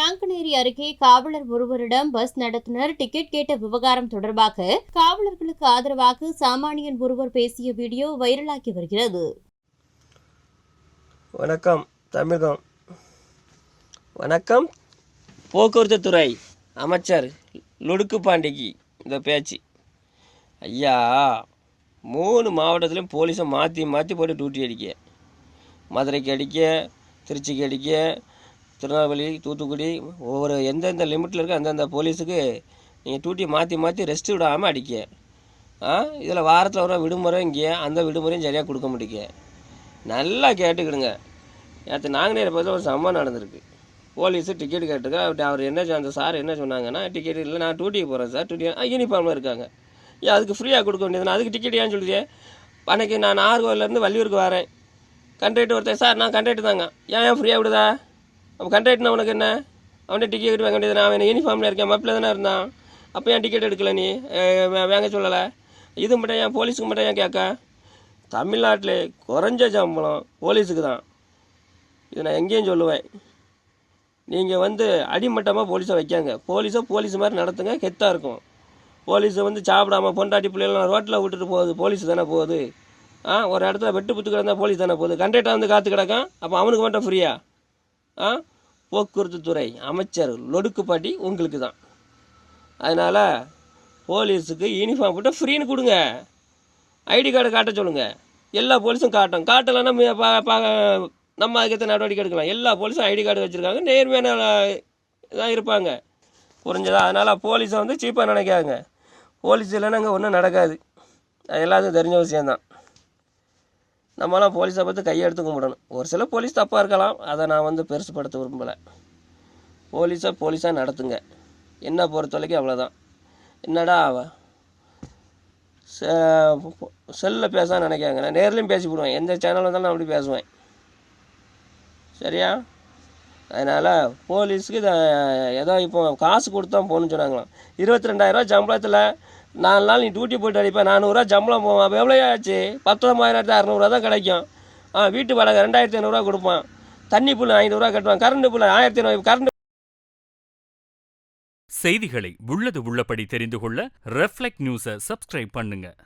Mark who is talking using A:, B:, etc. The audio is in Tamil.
A: நாங்குநேரி அருகே காவலர் ஒருவரிடம் பஸ் நடத்துனர். டிக்கெட் கேட்ட விவகாரம் தொடர்பாக காவலர்களுக்கு ஆதரவாக சாமானியன் ஒருவர் பேசிய வீடியோ வைரலாகி வருகிறது.
B: வணக்கம் தமிழகம். வணக்கம். போக்குவரத்து துறை அமைச்சர் லுடுக்கு பாண்டிக்கு இந்த பேச்சு. ஐயா மூணு மாவட்டத்துலையும் போலீஸை மாற்றி மாற்றி போட்டு டியூட்டி அடிக்க. மதுரைக்கு அடிக்க திருச்சிக்கு அடிக்க திருநெல்வேலி தூத்துக்குடி ஒவ்வொரு எந்தெந்த லிமிட்டில் இருக்க அந்தந்த போலீஸுக்கு நீங்கள் டியூட்டி மாற்றி மாற்றி ரெஸ்ட் விடாமல் அடிக்க. ஆ? இதில் வாரத்தில் வர விடுமுறை இங்கே அந்த விடுமுறையும் சரியாக கொடுக்க முடியும் நல்லா கேட்டுக்கிடுங்க. நேற்று நாங்குநேரி பக்கத்தில் ஒரு சம்பவம் நடந்திருக்கு. போலீஸு டிக்கெட் கேட்டுக்க அவர் என்ன அந்த சார் என்ன சொன்னாங்கன்னா டிக்கெட் இல்லை நான் டியூட்டிக்கு போகிறேன் சார் டியூட்டி யூனிஃபார்மில் இருக்காங்க. ஏன் அதுக்கு ஃப்ரீயாக கொடுக்க வேண்டியது அதுக்கு டிக்கெட் ஏன் சொல்லுதே. அன்னைக்கு நான் நாகர்கோவிலேருந்து வள்ளியூருக்கு வரேன். கண்ட்ராக்டர் ஒருத்தன் சார் நான் கண்ட்ராக்டர் தாங்க. ஏன் ஏன் ஃப்ரீயாக விடுதா? அப்போ கண்ட்ராக்ட்னா உனக்கு என்ன? அவன்கிட்ட டிக்கெட் வாங்க வேண்டியது நான் அவன் யூனிஃபார்மில் இருக்கேன் மப்பில் தானே இருந்தான். அப்போ ஏன் டிக்கெட் எடுக்கல நீ? வாங்க சொல்லலை. இது மட்டும் ஏன் போலீஸுக்கு மட்டும் ஏன் கேட்க? தமிழ்நாட்டில் குறைஞ்ச சம்பளம் போலீஸுக்கு தான். இது நான் எங்கேயும் சொல்லுவேன். நீங்கள் வந்து அடிமட்டமாக போலீஸை வைக்காங்க. போலீஸை போலீஸ் மாதிரி நடத்துங்க கெத்தாக இருக்கும். போலீஸை வந்து சாப்பிடாம பொண்டாட்டி பிள்ளைகள்லாம் ரோட்டில் விட்டுட்டு போகுது போலீஸ் தானே போகுது. ஆ ஒரு இடத்துல வெட்டு புத்து கிடந்தா போலீஸ் தானே போகுது. கண்டக்டர் வந்து காத்து கிடக்கான் அப்போ அவனுக்கு மட்டும் ஃப்ரீயா போக்குவரத்து துறை அமைச்சர் லொடுக்குப்பாட்டி உங்களுக்கு தான் அதனால் போலீஸுக்கு யூனிஃபார்ம் போட்டு ஃப்ரீன்னு கொடுங்க. ஐடி கார்டு காட்ட சொல்லுங்கள் எல்லா போலீஸும் காட்டும். காட்டலைன்னா நம்ம அதுக்கேற்ற நடவடிக்கை எடுக்கலாம். எல்லா போலீஸும் ஐடி கார்டு வச்சுருக்காங்க. நேர்மையான இதாக இருப்பாங்க. புரிஞ்சதா? அதனால் போலீஸை வந்து சீப்பாக நினைக்காங்க போலீஸ் இல்லைன்னா அங்கே ஒன்றும் நடக்காது. அது எல்லாத்துக்கும் தெரிஞ்ச விஷயந்தான் நம்மளாம் போலீஸை பார்த்து கையெடுத்து கும்பிடணும். ஒரு சில போலீஸ் தப்பாக இருக்கலாம். அதை நான் வந்து பெருசுப்படுத்த விரும்பலை. போலீஸாக போலீஸாக நடத்துங்க. என்ன பொறுத்த வரைக்கும் அவ்வளோதான் என்னடா செல்லில் பேச நினைக்காங்க. நான் நேர்லேயும் பேசி விடுவேன். எந்த சேனல் வந்தாலும் நான் அப்படி பேசுவேன். சரியா? அதனால் போலீஸுக்கு இதை ஏதோ இப்போ காசு கொடுத்து தான் போகணும்னு சொன்னாங்களாம். இருபத்தி ரெண்டாயிரரூவா சம்பளத்தில் நாலு நாள் நீ டியூட்டி போயிட்டு அடிப்பேன் நானூறுரூவா சம்பளம் போவான். அப்போ எவ்வளோ ஆச்சு? பத்தொம்பதாயிரத்து அறநூறுவா தான் கிடைக்கும். ஆ வீட்டு வாடகை ரெண்டாயிரத்தி ஐநூறுரூவா கொடுப்பான். தண்ணி புல் ஐநூறுரூவா கட்டுவான். கரண்ட் புல் ஆயிரத்தி ஐநூறு கரண்ட்
C: செய்திகளை உள்ளது உள்ளபடி தெரிந்து கொள்ள ரெஃப்ளெக்ட் நியூஸை சப்ஸ்கிரைப் பண்ணுங்கள்